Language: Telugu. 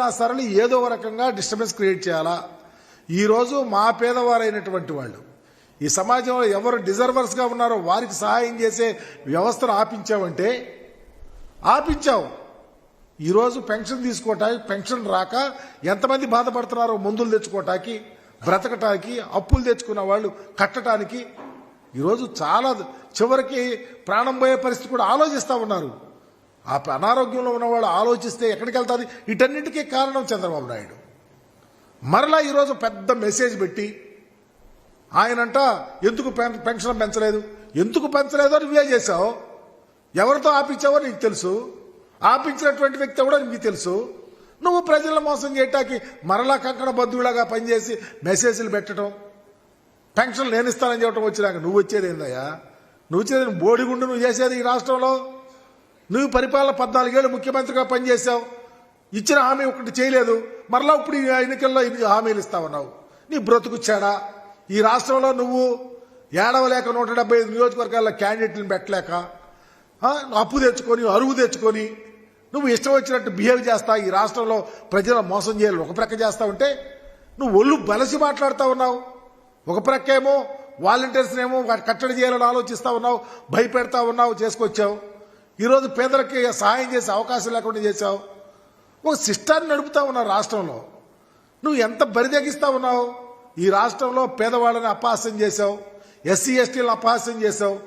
రోజైనా సరళి ఏదో రకంగా డిస్టర్బెన్స్ క్రియేట్ చేయాలా? ఈరోజు మా పేదవారైనటువంటి వాళ్ళు ఈ సమాజంలో ఎవరు డిజర్వర్స్గా ఉన్నారో వారికి సహాయం చేసే వ్యవస్థను ఆపించావంటే ఆపించావు. ఈరోజు పెన్షన్ తీసుకోవటానికి పెన్షన్ రాక ఎంతమంది బాధపడుతున్నారో మందులు తెచ్చుకోవటానికి బ్రతకటానికి అప్పులు తెచ్చుకున్న వాళ్ళు కట్టడానికి ఈరోజు చాలా చివరికి ప్రాణం పోయే పరిస్థితి కూడా ఆలోచిస్తూ ఉన్నారు. ఆ అనారోగ్యంలో ఉన్నవాళ్ళు ఆలోచిస్తే ఎక్కడికి వెళ్తాది వీటన్నిటికీ కారణం చంద్రబాబు నాయుడు. మరలా ఈరోజు పెద్ద మెసేజ్ పెట్టి ఆయనంట ఎందుకు పెన్షన్ పెంచలేదు? ఎందుకు పెంచలేదో? నువ్వే చేశావు. ఎవరితో ఆపించావో నీకు తెలుసు. ఆపించినటువంటి వ్యక్తి కూడా నీకు తెలుసు. నువ్వు ప్రజలను మోసం చేయటానికి మరలా కంకణ బంధువులాగా పనిచేసి మెసేజ్లు పెట్టడం పెన్షన్ నేను ఇస్తానని చెప్పడం వచ్చినాక నువ్వు వచ్చేది ఏందయ్యా నువ్వు వచ్చేది బోడిగుండు నువ్వు చేసేది ఈ రాష్ట్రంలో? నువ్వు పరిపాలన పద్నాలుగేళ్ళు ముఖ్యమంత్రిగా పనిచేసావు ఇచ్చిన హామీ ఒకటి చేయలేదు. మరలా ఇప్పుడు ఎన్నికల్లో ఇన్ని హామీలు ఇస్తావన్నావు నీ బ్రతుకుచ్చాడా ఈ రాష్ట్రంలో నువ్వు ఏడవలేక నూట డెబ్బై ఐదు నియోజకవర్గాల్లో క్యాండిడేట్లను పెట్టలేక అప్పు తెచ్చుకొని అరువు తెచ్చుకొని నువ్వు ఇష్టం వచ్చినట్టు బిహేవ్ చేస్తా ఈ రాష్ట్రంలో ప్రజల మోసం చేయాలి ఒక ప్రక్క చేస్తా ఉంటే నువ్వు ఒళ్ళు బలసి మాట్లాడుతూ ఉన్నావు. ఒక ప్రక్క ఏమో వాలంటీర్స్ ఏమో కట్టడి చేయాలని ఆలోచిస్తా ఉన్నావు భయపెడతా ఉన్నావు చేసుకొచ్చావు. ఈరోజు పేదలకి సహాయం చేసే అవకాశం లేకుండా చేశావు. ఒక సిస్టాన్ని నడుపుతా ఉన్నావు రాష్ట్రంలో. నువ్వు ఎంత బరిదెగిస్తా ఉన్నావు? ఈ రాష్ట్రంలో పేదవాళ్ళని అపహాస్యం చేశావు. ఎస్సీ ఎస్టీలను అపహాస్యం చేశావు.